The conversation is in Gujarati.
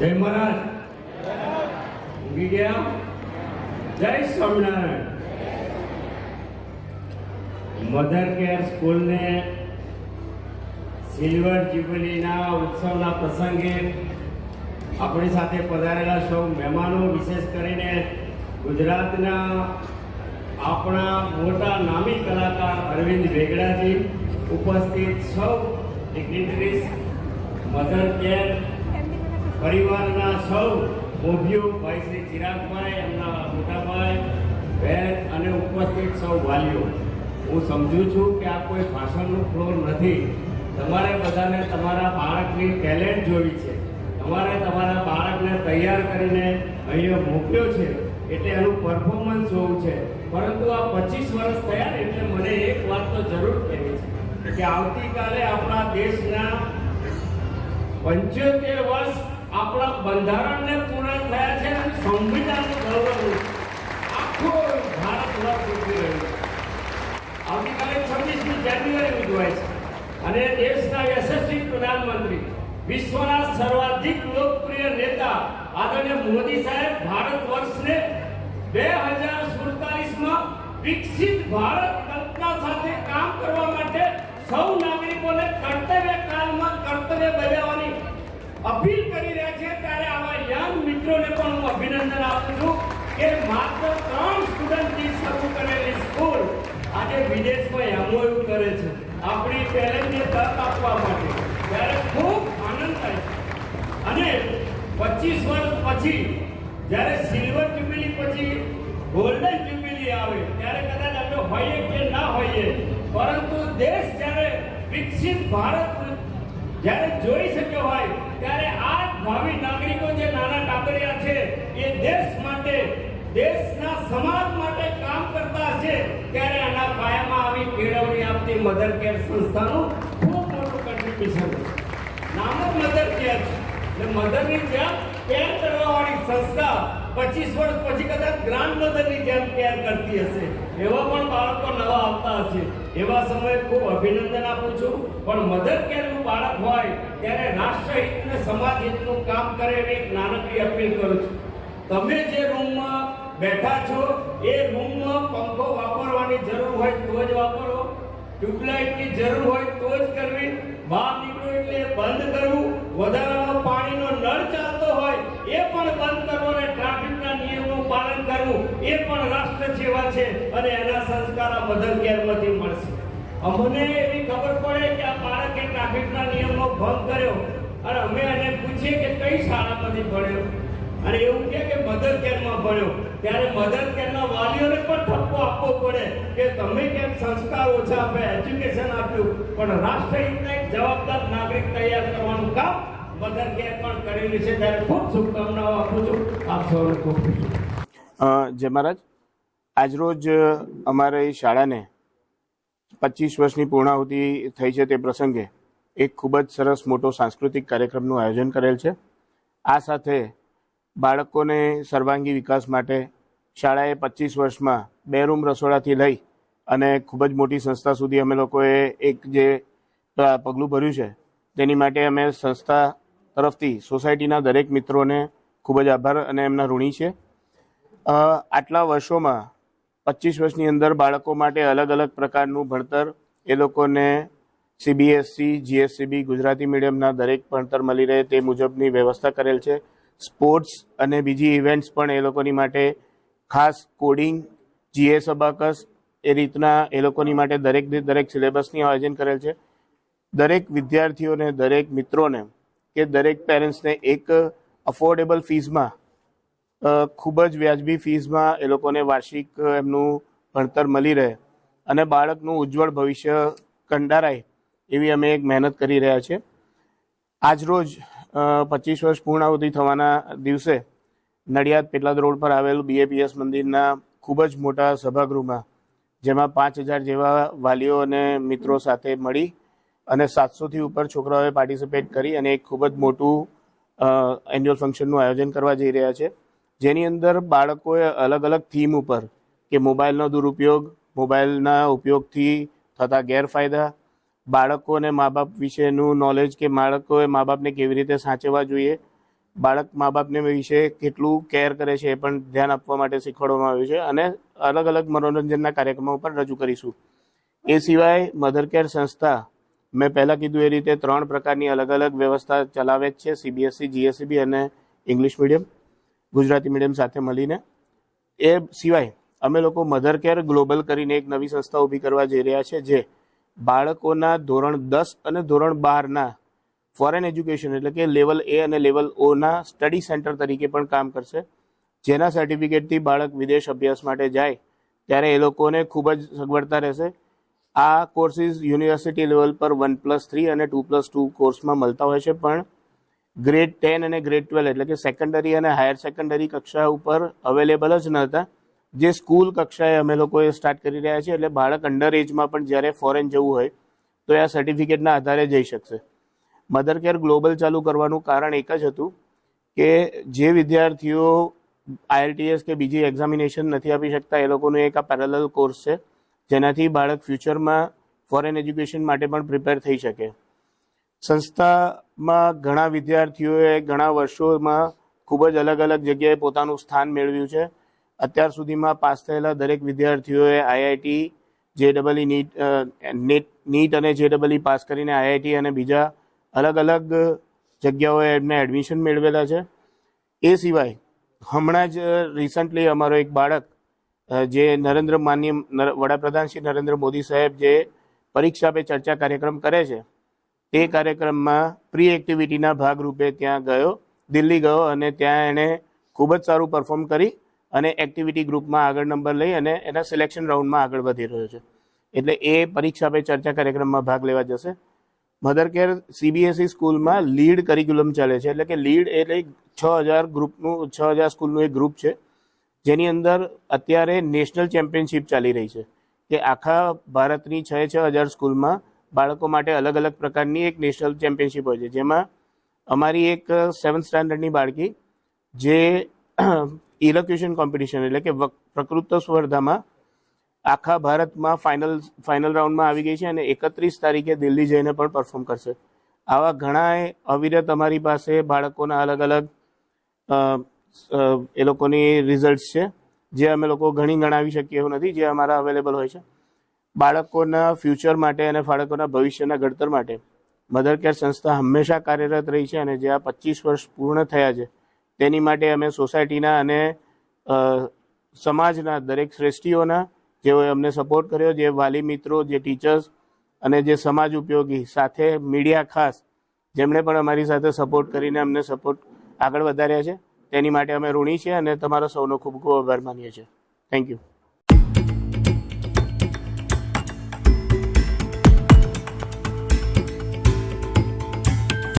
જય મહારાજ. ઊંઘી ગયા જય સ્વામિનારાયણ. મધર કેર સ્કૂલને સિલ્વર જ્યુબિલીના ઉત્સવના પ્રસંગે આપણી સાથે પધારેલા સૌ મહેમાનો, વિશેષ કરીને ગુજરાતના આપણા મોટા નામી કલાકાર અરવિંદ વેગડાજી ઉપસ્થિત સૌ ડિગ્નિટરીઝ મધર કેર પરિવારના સૌ મોભીઓ ભાઈ શ્રી ચિરાગભાઈ, એમના મોટાભાઈ બહેન અને ઉપસ્થિત સૌ વાલીઓ, હું સમજુ છું કે આ કોઈ ભાષણનું ફ્લોર નથી. તમારે બધાને તમારા બાળકની ટેલેન્ટ જોવી છે. તમારે તમારા બાળકને તૈયાર કરીને અહીંયા મોકલ્યો છે, એટલે એનું પરફોર્મન્સ જોવું છે. પરંતુ આ પચીસ વર્ષ થયા એટલે મને એક વાત તો જરૂર કહેવી છે કે આવતીકાલે આપણા દેશના પંચોતેર વર્ષ આપણા બંધારણને પૂર્ણ થયા છે અને સંવિધાનનું ગૌરવ આખો ભારત વર્ષ ઉજવી રહ્યું. છે આવતીકાલે છવ્વીસમી જાન્યુઆરી ઉજવાય છે. અને દેશના યશસ્વી પ્રધાનમંત્રી, વિશ્વના સર્વાધિક લોકપ્રિય નેતા આદરણીય મોદી સાહેબ ભારત વર્ષને બે હજાર સુડતાલીસમાં વિકસિત ભારત કલ્પના સાથે કામ કરવા માટે સૌ નાગરિકોને કર્તવ્ય અપીલ કરી રહ્યા છે ત્યારે આવા યંગ મિત્રોને પણ હું અભિનંદન આપું છું કે માત્ર ત્રણ સ્ટુડન્ટથી શરૂ કરેલી સ્કૂલ આજે વિદેશમાં એમઓયુ કરે છે. આપણી ટેલેન્ટને તક આપવા માટે. ત્યારે ખૂબ આનંદ થાય છે. અને પચીસ વર્ષ પછી, જ્યારે સિલ્વર જ્યુબિલી પછી ગોલ્ડન જ્યુબિલી આવે, ત્યારે કદાચ આપણે હોઈએ કે ના હોઈએ. પરંતુ દેશ જ્યારે વિકસિત ભારત જ્યારે જોઈ શક્યો હોય ત્યારે આ ભાવિ નાગરિકો જે નાના ટાબરિયા છે, એ દેશ માટે, દેશના સમાજ માટે કામ કરતા હશે, ત્યારે આના પાયામાં આવી કેળવણી આપતી મધર કેર સંસ્થાનું ખૂબ મોટું કન્ટ્રીબ્યુશન છે નામ જ મધર કેર છે. મધરની જેમ કેર કરવાવાળી સંસ્થા પચીસ વર્ષ પછી કદાચ ગ્રાન્ડ મધરની જેમ કેર કરતી હશે? એવા પણ બાળકો નવા આવતા હશે. એવા સમયે ખૂબ અભિનંદન આપું છું. પણ મધર કેરનું બાળક હોય, ત્યારે રાષ્ટ્રહિત અને સમાજ હિતનું કામ કરે એવી એક નાનકડી અપીલ કરું છું. તમે જે રૂમમાં બેઠા છો, એ રૂમમાં પંખો વાપરવાની જરૂર હોય તો જ વાપરો. ટ્યુબલાઇટની જરૂર હોય તો જ કરવી. બહાર નીકળો એટલે બંધ કરવું. વધારાનો પાણીનો નળ ચાલતો હોય, એ પણ બંધ કરવો અને નિયમનું પાલન કરવું એ પણ રાષ્ટ્ર સેવા છે અને એના સંસ્કાર આ મધર કેરમાંથી મળશે. અમને એવી ખબર પડે કે આ બાળકે ટ્રાફિકના નિયમનો ભંગ કર્યો અને અમે એને પૂછીએ કે કઈ શાળામાંથી ભણ્યો? અને એવું કે કે મધર કેરમાં ભણ્યો. ત્યારે મધર કેરના વાલીઓને પણ ઠપકો આપવો પડે કે તમે કેમ સંસ્કાર ઓછા આપે એજ્યુકેશન આપ્યું? પણ રાષ્ટ્રહિતના એક જવાબદાર નાગરિક તૈયાર કરવાનું કામ જય મહારાજ. આજરોજ અમારી શાળાને પચીસ વર્ષની પૂર્ણાહુતિ થઈ છે તે પ્રસંગે એક ખૂબ જ સરસ મોટો સાંસ્કૃતિક કાર્યક્રમનું આયોજન કરેલ છે. આ સાથે બાળકોને સર્વાંગી વિકાસ માટે શાળાએ પચીસ વર્ષમાં બે રૂમ રસોડાથી લઈ અને ખૂબ જ મોટી સંસ્થા સુધી અમે લોકોએ એક જે પગલું ભર્યું છે, તેની માટે અમે સંસ્થા તરફથી સોસાયટીના દરેક મિત્રોને ખૂબ જ આભાર અને એમના ઋણી છે. આટલા વર્ષોમાં પચીસ વર્ષની અંદર બાળકો માટે અલગ અલગ પ્રકારનું ભણતર એ લોકોને સીબીએસસી જીએસસીબી ગુજરાતી મીડિયમના દરેક ભણતર મળી રહે તે મુજબની વ્યવસ્થા કરેલ છે. સ્પોર્ટ્સ અને બીજી ઇવેન્ટ્સ પણ એ લોકોની માટે ખાસ કોડિંગ જીએસ અબાકસ એ રીતના એ લોકોની માટે દરેક દરેક સિલેબસની આયોજન કરેલ છે. દરેક વિદ્યાર્થીઓને, દરેક મિત્રોને કે દરેક પેરેન્ટ્સને એક અફોર્ડેબલ ફીઝમાં ખૂબ જ વ્યાજબી ફીઝમાં એ લોકોને વાર્ષિક એમનું ભણતર મળી રહે અને બાળકનું ઉજ્જવળ ભવિષ્ય કંડારાય એવી અમે એક મહેનત કરી રહ્યા છીએ. આજરોજ પચીસ વર્ષ પૂર્ણાહુતિ થવાના દિવસે નડિયાદ પેટલાદ રોડ પર આવેલું બીએપીએસ મંદિરના ખૂબ જ મોટા સભાગૃહમાં, જેમાં પાંચ હજાર જેવા વાલીઓ અને મિત્રો સાથે મળી અને સાતસોથી ઉપર છોકરાઓએ પાર્ટિસિપેટ કરી અને એક ખૂબ જ મોટું એન્યુઅલ ફંક્શનનું આયોજન કરવા જઈ રહ્યા છે. જેની અંદર બાળકોએ અલગ અલગ થીમ ઉપર, કે મોબાઈલનો દુરુપયોગ મોબાઈલના ઉપયોગથી થતા ગેરફાયદા બાળકો અને મા બાપ વિશેનું નોલેજ કે બાળકોએ મા બાપને કેવી રીતે સાચવવા જોઈએ, બાળક મા બાપને વિશે કેટલું કેર કરે છે એ પણ ધ્યાન આપવા માટે શીખવાડવામાં આવ્યું છે અને અલગ અલગ મનોરંજનના કાર્યક્રમો પણ રજૂ કરીશું. એ સિવાય મધર કેર સંસ્થા મેં પહેલાં કીધું એ રીતે ત્રણ પ્રકારની અલગ અલગ વ્યવસ્થા ચલાવે જ છે સીબીએસસી જીએસસીબી અને ઇંગ્લિશ મીડિયમ ગુજરાતી મીડિયમ સાથે મળીને. એ સિવાય અમે લોકો મધર કેર ગ્લોબલ કરીને એક નવી સંસ્થા ઊભી કરવા જઈ રહ્યા છે, જે બાળકોના ધોરણ દસ અને ધોરણ બારના ફોરેન એજ્યુકેશન એટલે કે લેવલ એ અને લેવલ ઓના સ્ટડી સેન્ટર તરીકે પણ કામ કરશે. જેના સર્ટિફિકેટથી બાળક વિદેશ અભ્યાસ માટે જાય, ત્યારે એ લોકોને ખૂબ જ સગવડતા રહેશે. આ કોર્સિસ યુનિવર્સિટી લેવલ પર વન પ્લસ થ્રી અને ટુ પ્લસ ટુ કોર્સમાં મળતા હોય છે, પણ ગ્રેડ ટેન અને ગ્રેડ ટ્વેલ્વ એટલે કે સેકન્ડરી અને હાયર સેકન્ડરી કક્ષા ઉપર અવેલેબલ જ નહોતા જે સ્કૂલ કક્ષાએ અમે લોકોએ સ્ટાર્ટ કરી રહ્યા છીએ, એટલે બાળક અંડર એજમાં પણ જ્યારે ફોરેન જવું હોય, તો એ આ સર્ટિફિકેટના આધારે જઈ શકશે. મધર કેર ગ્લોબલ ચાલુ કરવાનું કારણ એક જ હતું કે જે વિદ્યાર્થીઓ આઈએલટીએસ કે બીજી એક્ઝામિનેશન નથી આપી શકતા, એ લોકોનું એક આ પેરેલલ કોર્સ છે. જેનાથી બાળક ફ્યુચરમાં ફોરેન એજ્યુકેશન માટે પણ પ્રિપેર થઈ શકે. સંસ્થામાં ઘણા વિદ્યાર્થીઓએ ઘણા વર્ષોમાં ખૂબ જ અલગ અલગ જગ્યાએ પોતાનું સ્થાન મેળવ્યું છે. અત્યાર સુધીમાં પાસ થયેલા દરેક વિદ્યાર્થીઓએ આઈઆઈટી જે ઈ નીટ નેટ, નીટ અને જે ડબલઈ પાસ કરીને આઈઆઈટી અને બીજા અલગ અલગ જગ્યાઓએ એમને એડમિશન મેળવેલા છે. એ સિવાય હમણાં જ રિસન્ટલી અમારો એક બાળક જે નરેન્દ્ર માન્ય વડાપ્રધાન શ્રી નરેન્દ્ર મોદી સાહેબ જે પરીક્ષા પે ચર્ચા કાર્યક્રમ કરે છે, તે કાર્યક્રમમાં પ્રી એક્ટિવિટીના ભાગરૂપે ત્યાં ગયો, દિલ્હી ગયો અને ત્યાં એણે ખૂબ જ સારું પરફોર્મ કરી અને એક્ટિવિટી ગ્રુપમાં આગળ નંબર લઈ અને એના સિલેક્શન રાઉન્ડમાં આગળ વધી રહ્યો છે. એટલે એ પરીક્ષા પે ચર્ચા કાર્યક્રમમાં ભાગ લેવા જશે. મધર કેર સીબીએસઈ સ્કૂલમાં લીડ કરિક્યુલમ ચાલે છે, એટલે કે લીડ એટલે છ હજાર ગ્રુપનું, છ હજાર સ્કૂલનું એક ગ્રુપ છે. જેની અંદર અત્યારે નેશનલ ચેમ્પિયનશિપ ચાલી રહી છે, કે આખા ભારતની છ છ હજાર સ્કૂલમાં બાળકો માટે અલગ અલગ પ્રકારની એક નેશનલ ચેમ્પિયનશિપ હોય છે. જેમાં અમારી એક સેવન્થ સ્ટાન્ડર્ડની બાળકી જે ઇલોક્યુશન કોમ્પિટિશન એટલે કે પ્રકૃત સ્પર્ધામાં આખા ભારતમાં ફાઇનલ ફાઇનલ રાઉન્ડમાં આવી ગઈ છે અને એકત્રીસ તારીખે દિલ્હી જઈને પણ પરફોર્મ કરશે. આવા ઘણા અવિરત અમારી પાસે બાળકોના અલગ અલગ એ લોકોની રિઝલ્ટ છે. જે અમે લોકો ઘણી ગણાવી શકીએ એવું નથી, જે અમારા અવેલેબલ હોય છે. બાળકોના ફ્યુચર માટે અને બાળકોના ભવિષ્યના ઘડતર માટે મધર કેર સંસ્થા હંમેશા કાર્યરત રહી છે અને જે આ પચીસ વર્ષ પૂર્ણ થયા છે, તેની માટે અમે સોસાયટીના અને સમાજના દરેક શ્રેષ્ઠીઓના જેઓએ અમને સપોર્ટ કર્યો, જે વાલી મિત્રો, જે ટીચર્સ અને જે સમાજ ઉપયોગી સાથે મીડિયા ખાસ, જેમણે પણ અમારી સાથે સપોર્ટ કરીને અમને સપોર્ટ આગળ વધાર્યા છે. તેની માટે અમે ઋણી છીએ અને તમારો સૌનો ખૂબ ખૂબ આભાર માનીએ છીએ. Thank you